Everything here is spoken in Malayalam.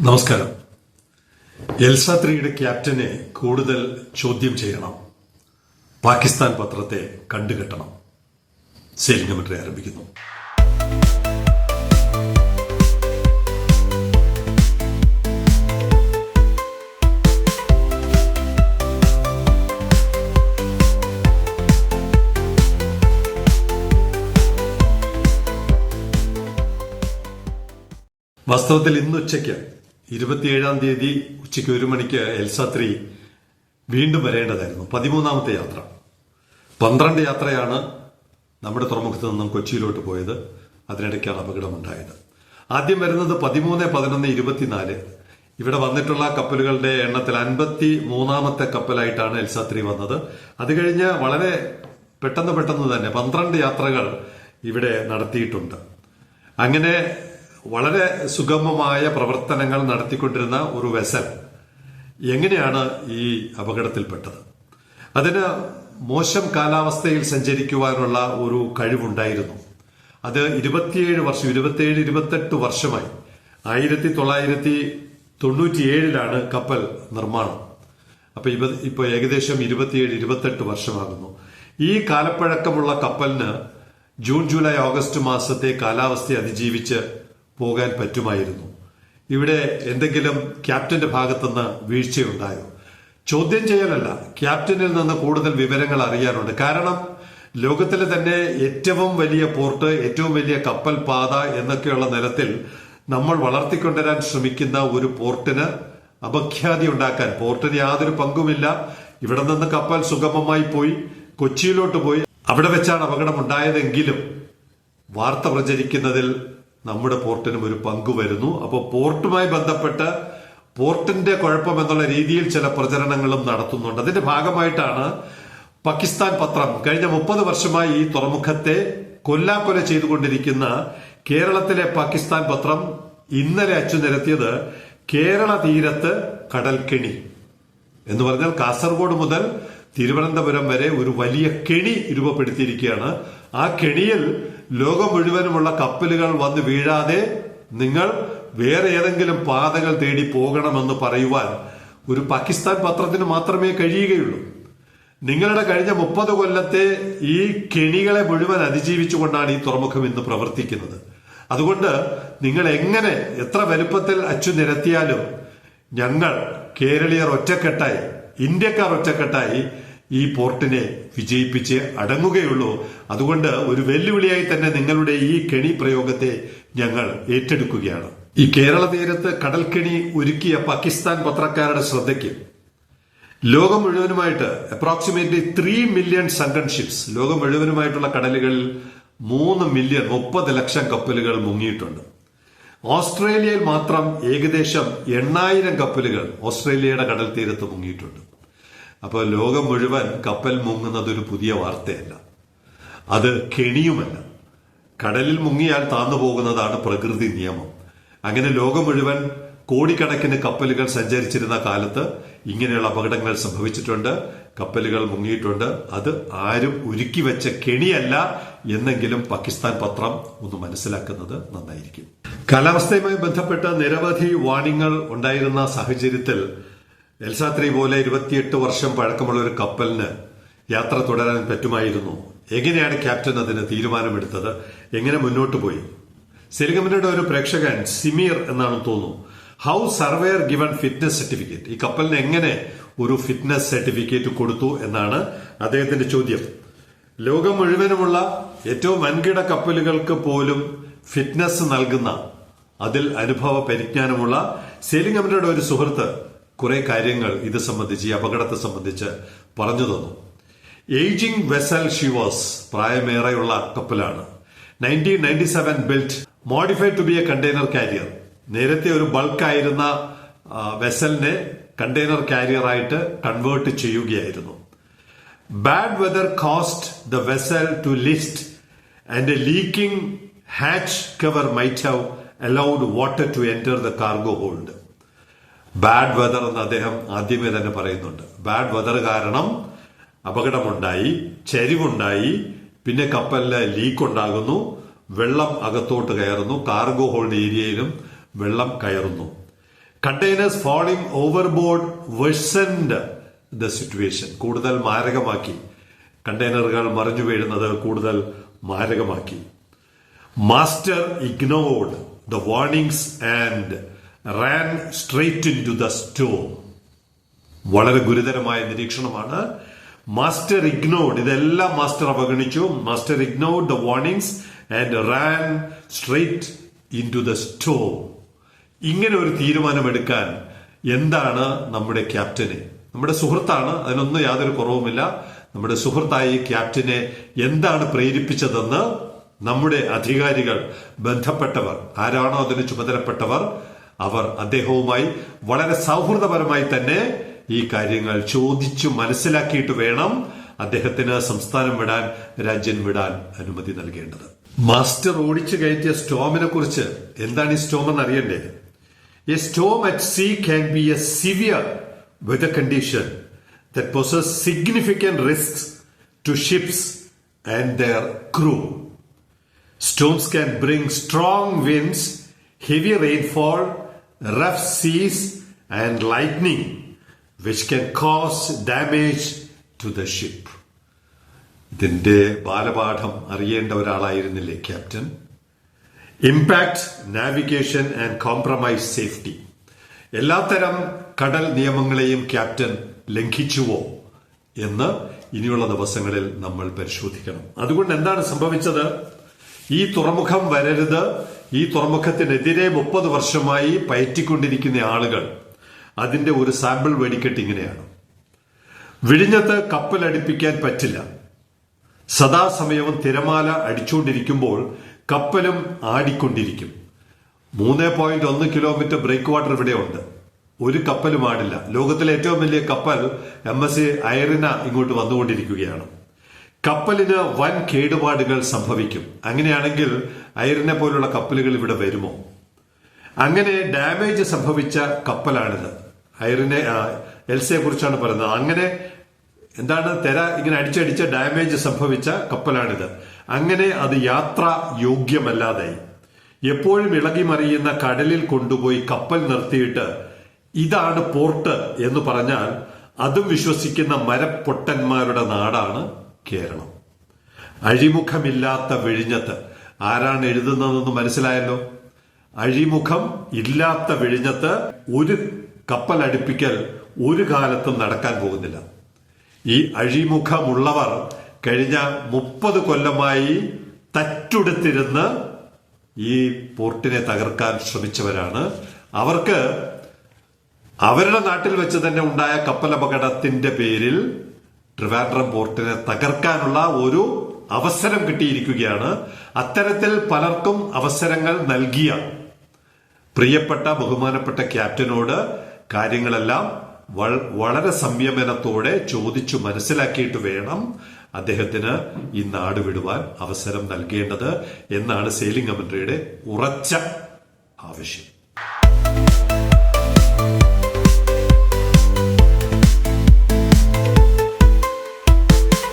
നമസ്കാരം. എൽസ ത്രീയുടെ ക്യാപ്റ്റനെ കൂടുതൽ ചോദ്യം ചെയ്യണം. പാകിസ്ഥാൻ പത്രത്തെ കണ്ടുകെട്ടണം. സെയിലിംഗ് കമന്ററി ആരംഭിക്കുന്നു. വാസ്തവത്തിൽ ഇന്ന് ഉച്ചയ്ക്ക് ഇരുപത്തിയേഴാം തീയതി ഉച്ചയ്ക്ക് ഒരു മണിക്ക് എൽസാത്രി വീണ്ടും വരേണ്ടതായിരുന്നു. പതിമൂന്നാമത്തെ യാത്ര. പന്ത്രണ്ട് യാത്രയാണ് നമ്മുടെ തുറമുഖത്ത് നിന്നും കൊച്ചിയിലോട്ട് പോയത്. അതിനിടയ്ക്കാണ് അപകടമുണ്ടായത്. ആദ്യം വരുന്നത് പതിമൂന്ന് പതിനൊന്ന് ഇരുപത്തിനാല്. ഇവിടെ വന്നിട്ടുള്ള കപ്പലുകളുടെ എണ്ണത്തിൽ അൻപത്തി മൂന്നാമത്തെ കപ്പലായിട്ടാണ് എൽസാത്രി വന്നത്. അത് കഴിഞ്ഞ് വളരെ പെട്ടെന്ന് പെട്ടെന്ന് തന്നെ പന്ത്രണ്ട് യാത്രകൾ ഇവിടെ നടത്തിയിട്ടുണ്ട്. അങ്ങനെ വളരെ സുഗമമായ പ്രവർത്തനങ്ങൾ നടത്തിക്കൊണ്ടിരുന്ന ഒരു വെസൽ എങ്ങനെയാണ് ഈ അപകടത്തിൽപ്പെട്ടത്? അതിന് മോശം കാലാവസ്ഥയിൽ സഞ്ചരിക്കുവാനുള്ള ഒരു കഴിവുണ്ടായിരുന്നു. അത് ഇരുപത്തിയേഴ് വർഷം ഇരുപത്തിയേഴ് ഇരുപത്തെട്ട് വർഷമായി ആയിരത്തി തൊള്ളായിരത്തി തൊണ്ണൂറ്റിയേഴിലാണ് കപ്പൽ നിർമ്മാണം. അപ്പൊ ഇപ്പൊ ഏകദേശം ഇരുപത്തിയേഴ് ഇരുപത്തെട്ട് വർഷമാകുന്നു. ഈ കാലപ്പഴക്കമുള്ള കപ്പലിന് ജൂൺ ജൂലൈ ഓഗസ്റ്റ് മാസത്തെ കാലാവസ്ഥയെ അതിജീവിച്ച് പോകാൻ പറ്റുമായിരുന്നു. ഇവിടെ എന്തെങ്കിലും ക്യാപ്റ്റന്റെ ഭാഗത്തുനിന്ന് വീഴ്ചയുണ്ടായോ? ചോദ്യം ചെയ്യലല്ല. ക്യാപ്റ്റനിൽ നിന്ന് കൂടുതൽ വിവരങ്ങൾ അറിയാനുണ്ട്. കാരണം ലോകത്തിലെ തന്നെ ഏറ്റവും വലിയ പോർട്ട് ഏറ്റവും വലിയ കപ്പൽ പാത എന്നൊക്കെയുള്ള നിലത്തിൽ നമ്മൾ വളർത്തിക്കൊണ്ടുവരാൻ ശ്രമിക്കുന്ന ഒരു പോർട്ടിന് അപഖ്യാതി ഉണ്ടാക്കാൻ പോർട്ടിന് യാതൊരു പങ്കുമില്ല. ഇവിടെ നിന്ന് കപ്പൽ സുഗമമായി പോയി കൊച്ചിയിലോട്ട് പോയി. അവിടെ വെച്ചാണ് അപകടം ഉണ്ടായതെങ്കിലും വാർത്ത പ്രചരിക്കുന്നതിൽ നമ്മുടെ പോർട്ടിനും ഒരു പങ്ക് വരുന്നു. അപ്പോൾ പോർട്ടുമായി ബന്ധപ്പെട്ട് പോർട്ടിന്റെ കുഴപ്പം എന്നുള്ള രീതിയിൽ ചില പ്രചരണങ്ങളും നടത്തുന്നുണ്ട്. അതിന്റെ ഭാഗമായിട്ടാണ് പാകിസ്ഥാൻ പത്രം കഴിഞ്ഞ മുപ്പത് വർഷമായി ഈ തുറമുഖത്തെ കൊല്ലാക്കൊല ചെയ്തുകൊണ്ടിരിക്കുന്ന കേരളത്തിലെ പാകിസ്ഥാൻ പത്രം ഇന്നലെ അച്ചുനിരത്തിയത് കേരള തീരത്ത് കടൽക്കെണി എന്ന് പറഞ്ഞാൽ കാസർഗോഡ് മുതൽ തിരുവനന്തപുരം വരെ ഒരു വലിയ കെണി രൂപപ്പെടുത്തിയിരിക്കുകയാണ്. ആ കെണിയിൽ ലോകം മുഴുവനുമുള്ള കപ്പലുകൾ വന്ന് വീഴാതെ നിങ്ങൾ വേറെ ഏതെങ്കിലും പാതകൾ തേടി പോകണമെന്ന് പറയുവാൻ ഒരു പാകിസ്ഥാൻ പത്രത്തിന് മാത്രമേ കഴിയുകയുള്ളൂ. നിങ്ങളുടെ കഴിഞ്ഞ മുപ്പത് കൊല്ലത്തെ ഈ കെണികളെ മുഴുവൻ അതിജീവിച്ചുകൊണ്ടാണ് ഈ തുറമുഖം ഇന്ന് പ്രവർത്തിക്കുന്നത്. അതുകൊണ്ട് നിങ്ങൾ എങ്ങനെ എത്ര വലുപ്പത്തിൽ അച്ചു നിരത്തിയാലും ഞങ്ങൾ കേരളീയർ ഒറ്റക്കെട്ടായി ഇന്ത്യക്കാർ ഒറ്റക്കെട്ടായി ഈ പോർട്ടിനെ വിജയിപ്പിച്ച് അടങ്ങുകയുള്ളൂ. അതുകൊണ്ട് ഒരു വെല്ലുവിളിയായി തന്നെ നിങ്ങളുടെ ഈ കെണി പ്രയോഗത്തെ ഞങ്ങൾ ഏറ്റെടുക്കുകയാണ്. ഈ കേരള തീരത്ത് കടൽക്കെണി ഒരുക്കിയ പാകിസ്ഥാൻ പത്രക്കാരുടെ ശ്രദ്ധയ്ക്ക് ലോകം മുഴുവനുമായിട്ട് അപ്രോക്സിമേറ്റ്ലി ത്രീ മില്യൺ സങ്കൺ ലോകം മുഴുവനുമായിട്ടുള്ള കടലുകളിൽ മൂന്ന് മില്യൺ മുപ്പത് ലക്ഷം കപ്പലുകൾ മുങ്ങിയിട്ടുണ്ട്. ഓസ്ട്രേലിയയിൽ മാത്രം ഏകദേശം എണ്ണായിരം കപ്പലുകൾ ഓസ്ട്രേലിയയുടെ കടൽ തീരത്ത് മുങ്ങിയിട്ടുണ്ട്. അപ്പോൾ ലോകം മുഴുവൻ കപ്പൽ മുങ്ങുന്നത് ഒരു പുതിയ വാർത്തയല്ല. അത് കെണിയുമല്ല. കടലിൽ മുങ്ങിയാൽ താന്നു പോകുന്നതാണ് പ്രകൃതി നിയമം. അങ്ങനെ ലോകം മുഴുവൻ കോടിക്കണക്കിന് കപ്പലുകൾ സഞ്ചരിച്ചിരുന്ന കാലത്ത് ഇങ്ങനെയുള്ള അപകടങ്ങൾ സംഭവിച്ചിട്ടുണ്ട്. കപ്പലുകൾ മുങ്ങിയിട്ടുണ്ട്. അത് ആരും ഒരുക്കി വെച്ച കെണിയല്ല എന്നെങ്കിലും പാകിസ്ഥാൻ പത്രം ഒന്ന് മനസ്സിലാക്കുന്നത് നന്നായിരിക്കും. കാലാവസ്ഥയുമായി ബന്ധപ്പെട്ട നിരവധി വാണിങ്ങൾ ഉണ്ടായിരുന്ന സാഹചര്യത്തിൽ എൽസാത്രി പോലെ ഇരുപത്തിയെട്ട് വർഷം പഴക്കമുള്ള ഒരു കപ്പലിന് യാത്ര തുടരാൻ പറ്റുമായിരുന്നു. എങ്ങനെയാണ് ക്യാപ്റ്റൻ അതിന് തീരുമാനമെടുത്തത്? എങ്ങനെ മുന്നോട്ട് പോയി? സെലിഗമനയുടെ ഒരു പ്രേക്ഷകൻ സിമീർ എന്നാണ് തോന്നുന്നു. How surveyor given fitness certificate ഈ കപ്പലിന് എങ്ങനെ ഒരു ഫിറ്റ്നസ് സർട്ടിഫിക്കറ്റ് കൊടുത്തു എന്നാണ് അദ്ദേഹത്തിന്റെ ചോദ്യം. ലോകം മുഴുവനുമുള്ള ഏറ്റവും വൻകിട കപ്പലുകൾക്ക് പോലും ഫിറ്റ്നസ് നൽകുന്ന അതിൽ അനുഭവ പരിജ്ഞാനമുള്ള സെലിംഗമനയുടെ ഒരു സുഹൃത്ത് കുറെ കാര്യങ്ങൾ ഇത് സംബന്ധിച്ച് ഈ അപകടത്തെ സംബന്ധിച്ച് പറഞ്ഞു തന്നു. ഏജിംഗ് വെസൽ ഷിവേഴ്സ് പ്രായമേറെയുള്ള കപ്പലാണ്. Nineteen ninety seven built modified to be a container carrier. നേരത്തെ ഒരു ബൾക്കായിരുന്ന വെസലിനെ കണ്ടെയ്നർ കാരിയർ ആയിട്ട് കൺവേർട്ട് ചെയ്യുകയായിരുന്നു. Bad weather caused the vessel to list and a leaking hatch cover might have allowed water to enter the cargo hold. Bad weather എന്ന് അദ്ദേഹം ആദ്യമേ തന്നെ പറയുന്നുണ്ട്. ബാഡ് വെതർ കാരണം അപകടമുണ്ടായി ചരിവുണ്ടായി പിന്നെ കപ്പലിൽ ലീക്ക് ഉണ്ടാകുന്നു വെള്ളം അകത്തോട്ട് കയറുന്നു കാർഗോ ഹോൾഡ് ഏരിയയിലും വെള്ളം കയറുന്നു. Containers falling overboard worsened the situation കൂടുതൽ മാരകമാക്കി. കണ്ടെയ്നറുകൾ മറിഞ്ഞു വീഴുന്നത് കൂടുതൽ മാരകമാക്കി. Master ignored the warnings and ran straight into the storm വളരെ ഗുരുതരമായ നിരീക്ഷണമാണ്. മാസ്റ്റർ ഇഗ്നോർഡ് ഇതെല്ലാം മാസ്റ്റർ അവഗണിച്ചു. Master ignored the warnings and ran straight into the storm ഇങ്ങനെ ഒരു തീരുമാനമെടുക്കാൻ എന്താണ് നമ്മുടെ ക്യാപ്റ്റന് നമ്മുടെ സുഹൃത്താണ് അതിനൊന്നും യാതൊരു കുറവുമില്ല. നമ്മുടെ സുഹൃത്തായി ക്യാപ്റ്റനെ എന്താണ് പ്രേരിപ്പിച്ചതെന്ന് നമ്മുടെ അധികാരികൾ ബന്ധപ്പെട്ടവർ ആരാണോ അതിന് ചുമതലപ്പെട്ടവർ അവർ അദ്ദേഹവുമായി വളരെ സൗഹൃദപരമായി തന്നെ ഈ കാര്യങ്ങൾ ചോദിച്ചു മനസ്സിലാക്കിയിട്ട് വേണം അദ്ദേഹത്തിന് സംസ്ഥാനം വിടാൻ രാജ്യം വിടാൻ അനുമതി നൽകേണ്ടത്. മാസ്റ്റർ ഓടിച്ചു കയറ്റിയ സ്റ്റോമിനെ കുറിച്ച് എന്താണ് ഈ സ്റ്റോം എന്ന് അറിയണ്ടേ a storm at sea can be a severe weather condition that poses significant risk to ships and their crew storms can bring strong winds, heavy rainfall, rough seas, and lightning, which can cause damage to the ship. ഇതിന്റെ ബാലപാഠം അറിയേണ്ട ഒരാളായിരുന്നില്ലേ captain? Impact navigation and compromise safety എല്ലാത്തരം കടൽ നിയമങ്ങളെയും ക്യാപ്റ്റൻ ലംഘിച്ചുവോ എന്ന് ഇനിയുള്ള ദിവസങ്ങളിൽ നമ്മൾ പരിശോധിക്കണം. അതുകൊണ്ട് എന്താണ് സംഭവിച്ചത്? ഈ തുറമുഖം വരരുത് ഈ തുറമുഖത്തിനെതിരെ മുപ്പത് വർഷമായി പയറ്റിക്കൊണ്ടിരിക്കുന്ന ആളുകൾ അതിന്റെ ഒരു സാമ്പിൾ വെടിക്കെട്ട് ഇങ്ങനെയാണ്. വിഴിഞ്ഞത്ത് കപ്പൽ അടുപ്പിക്കാൻ പറ്റില്ല. സദാസമയവും തിരമാല അടിച്ചുകൊണ്ടിരിക്കുമ്പോൾ കപ്പലും ആടിക്കൊണ്ടിരിക്കും. മൂന്ന് പോയിന്റ് ഒന്ന് കിലോമീറ്റർ ബ്രേക്ക് വാട്ടർ ഇവിടെ ഉണ്ട് ഒരു കപ്പലും ആടില്ല. ലോകത്തിലെ ഏറ്റവും വലിയ കപ്പൽ എം എസ് സി ഐറിന ഇങ്ങോട്ട് വന്നുകൊണ്ടിരിക്കുകയാണ്. കപ്പലിന് വൻ കേടുപാടുകൾ സംഭവിക്കും. അങ്ങനെയാണെങ്കിൽ ഐറിനെ പോലുള്ള കപ്പലുകൾ ഇവിടെ വരുമോ? അങ്ങനെ ഡാമേജ് സംഭവിച്ച കപ്പലാണിത്. ഐറിനെ എൽസയെ കുറിച്ചാണ് പറയുന്നത്. അങ്ങനെ എന്താണ് തെര ഇങ്ങനെ അടിച്ചടിച്ച ഡാമേജ് സംഭവിച്ച കപ്പലാണിത്. അങ്ങനെ അത് യാത്ര യോഗ്യമല്ലാതായി. എപ്പോഴും ഇളകി മറിയുന്ന കടലിൽ കൊണ്ടുപോയി കപ്പൽ നിർത്തിയിട്ട് ഇതാണ് പോർട്ട് എന്ന് പറഞ്ഞാൽ അതും വിശ്വസിക്കുന്ന മരപ്പൊട്ടന്മാരുടെ നാടാണ് കേരളം. അഴിമുഖമില്ലാത്ത വിഴിഞ്ഞത്ത്. ആരാണ് എഴുതുന്നതെന്ന് മനസ്സിലായല്ലോ? അഴിമുഖം ഇല്ലാത്ത വിഴിഞ്ഞത്ത് ഒരു കപ്പൽ അടുപ്പിക്കൽ ഒരു കാലത്തും നടക്കാൻ പോകുന്നില്ല. ഈ അഴിമുഖമുള്ളവർ കഴിഞ്ഞ മുപ്പത് കൊല്ലമായി തറ്റുടുത്തിരുന്ന് ഈ പോർട്ടിനെ തകർക്കാൻ ശ്രമിച്ചവരാണ്. അവർക്ക് അവരുടെ നാട്ടിൽ വെച്ച് തന്നെ ഉണ്ടായ കപ്പൽ അപകടത്തിന്റെ പേരിൽ ട്രിവാൻഡ്രം പോർട്ടിനെ തകർക്കാനുള്ള ഒരു അവസരം കിട്ടിയിരിക്കുകയാണ്. അത്തരത്തിൽ പലർക്കും അവസരങ്ങൾ നൽകിയ പ്രിയപ്പെട്ട ബഹുമാനപ്പെട്ട ക്യാപ്റ്റനോട് കാര്യങ്ങളെല്ലാം വളരെ സംയമനത്തോടെ ചോദിച്ചു മനസ്സിലാക്കിയിട്ട് വേണം അദ്ദേഹത്തിന് ഈ നാട് വിടുവാൻ അവസരം നൽകേണ്ടത് എന്നാണ് സെയിലിംഗ് കമന്ററിയുടെ ഉറച്ച ആവശ്യം.